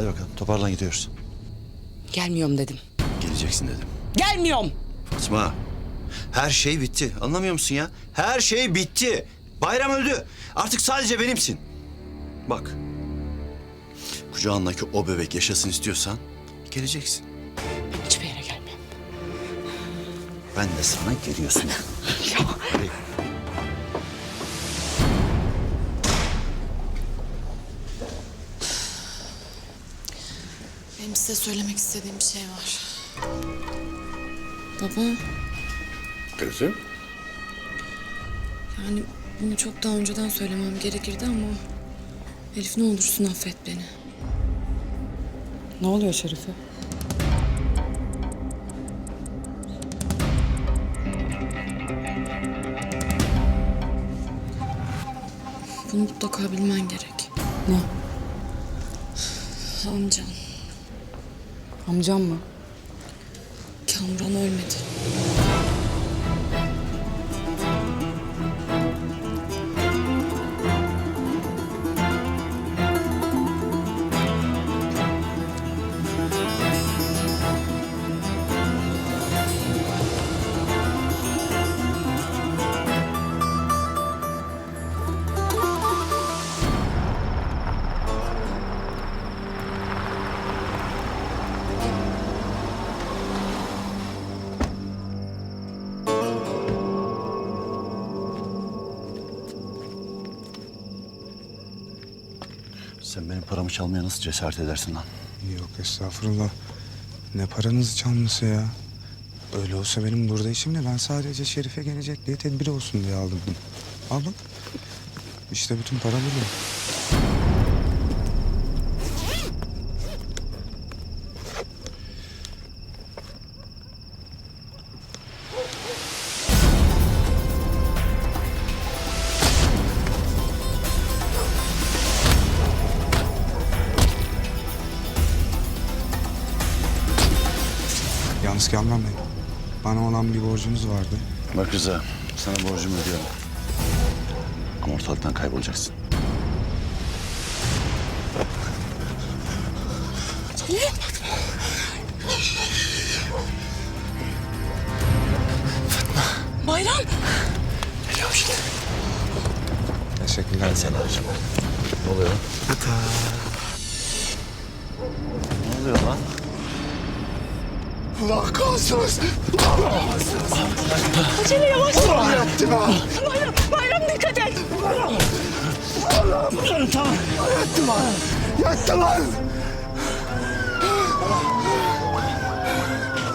Hadi bakalım toparlan gidiyoruz. Gelmiyorum dedim. Geleceksin dedim. Gelmiyorum. Fatma. Her şey bitti. Anlamıyor musun ya? Her şey bitti. Bayram öldü. Artık sadece benimsin. Bak. Kucağındaki o bebek yaşasın istiyorsan geleceksin. Hiçbir yere gelmem. Ben de sana geliyorsun. Benim size söylemek istediğim bir şey var. Baba, Kızım? yani bunu çok daha önceden söylemem gerekirdi ama... Elif ne olursun affet beni. Ne oluyor Şerife? Bunu mutlaka bilmen gerek. Ne? Amcan, Amcam mı? Kamuran ölmedi. Sen benim paramı çalmaya nasıl cesaret edersin lan? Yok estağfurullah. Ne paranızı çalması ya? Öyle olsa benim burada işim ne? Ben sadece Şerife gelecek diye tedbir olsun diye aldım. Al bak. İşte bütün para burada. Yalnız Kamran Bey, bana olan bir borcunuz vardı. Bak Rıza, sana borcumu ödüyorum. Ama ortalıktan kaybolacaksın. Bayram. Geliyorum şimdi. Teşekkürler. Ben seni arayacağım. Ne oluyor? Ne oluyor lan? Allah kahretsin. Acele yavaş. Allah yaptı be. Bayram, bayram dikkat et. Tamam. Yattı lan. Yattı lan. Tamam.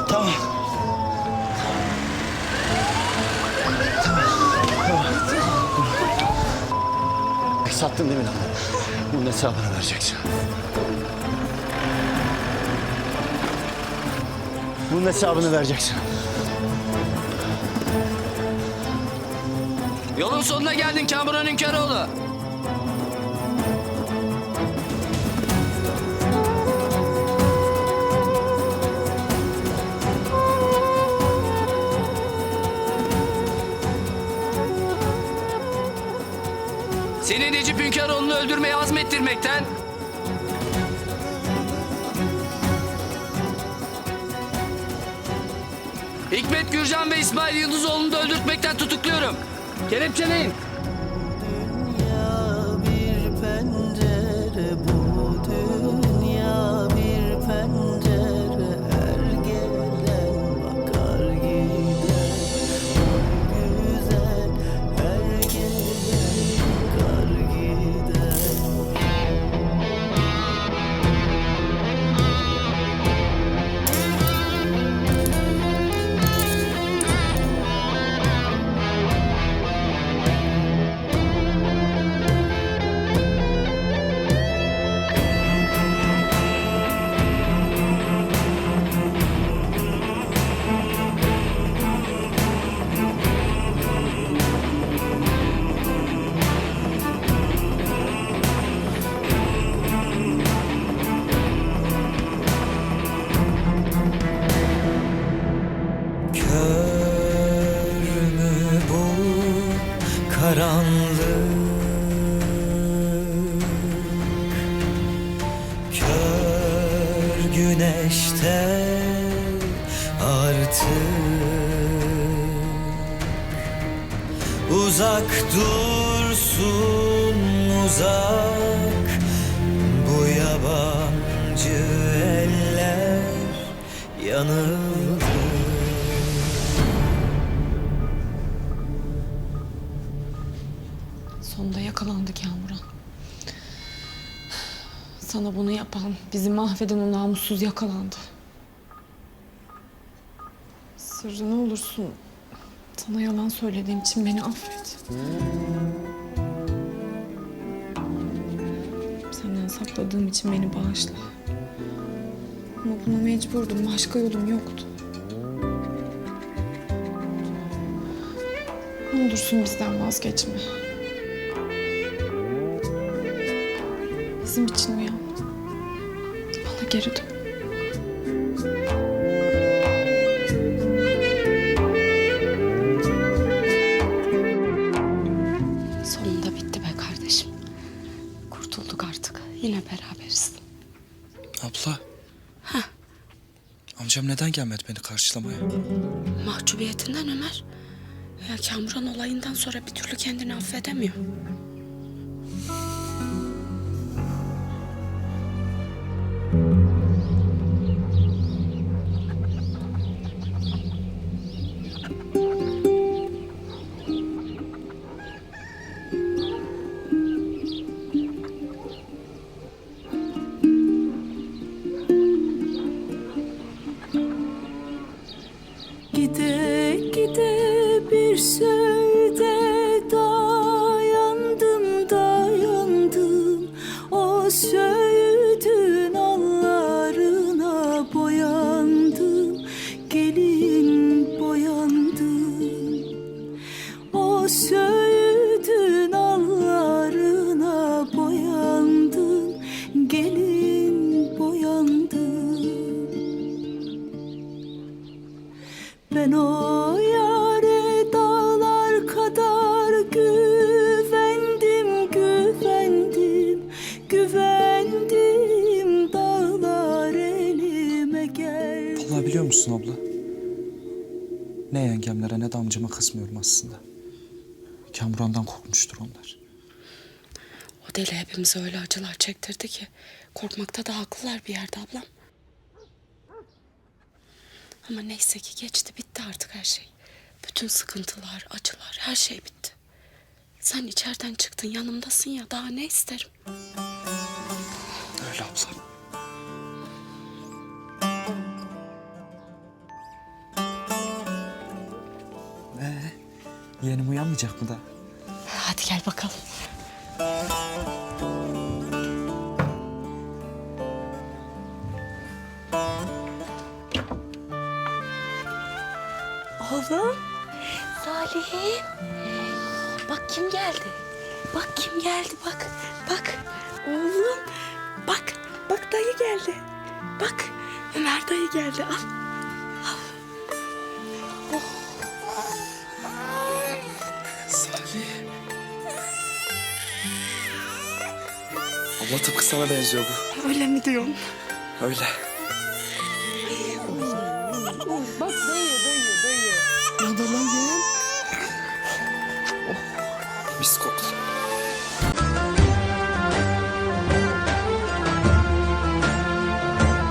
Tamam. Sattın değil mi lan? Bunun hesabını vereceksin. Bunun hesabını vereceksin. Yolun sonuna geldin Kamuran Hünkaroğlu. Seni Necip Hünkaroğlu'nu öldürmeye azmettirmekten... Hikmet Gürcan ve İsmail Yıldızoğlu'nu da öldürtmekten tutukluyorum. Kelepçeleyin. Artık Uzak dursun uzak bu yabancı eller yanıldı Sonunda yakalandı Kamuran. Sana bunu yapan, bizi mahveden o namussuz yakalandı. Sırrı ne olursun sana yalan söylediğim için beni affet. Senden sakladığım için beni bağışla. Ama buna mecburdum. Başka yolum yoktu. Ne olursun bizden vazgeçme. Bizim için uyan. Bana geri dön. Yine beraberiz. Abla. Amcam neden gelmedi beni karşılamaya? Mahcubiyetinden Ömer. Ya Kamuran olayından sonra bir türlü kendini affedemiyor. Gide ben o yare dağlar kadar güvendim, güvendim, güvendim dağlar elime geldi. Vallahi biliyor musun abla? Ne yengemlere ne de amcama kızmıyorum aslında. Kamuran'dan korkmuştur onlar. O deli hepimize öyle acılar çektirdi ki korkmakta da haklılar bir yerde ablam. Ama neyse ki geçti bitti artık her şey. Bütün sıkıntılar, acılar her şey bitti. Sen içeriden çıktın yanımdasın ya daha ne isterim? Öyle abla. Ee, yeğenim uyanmayacak mı da? Hadi gel bakalım. Bak kim geldi. Bak kim geldi bak. Bak. Oğlum. Bak. Bak dayı geldi. Bak. Ömer dayı geldi. Al. Salih. Abla tıpkı sana benziyor bu. Öyle mi diyorsun? Öyle. піскоклад.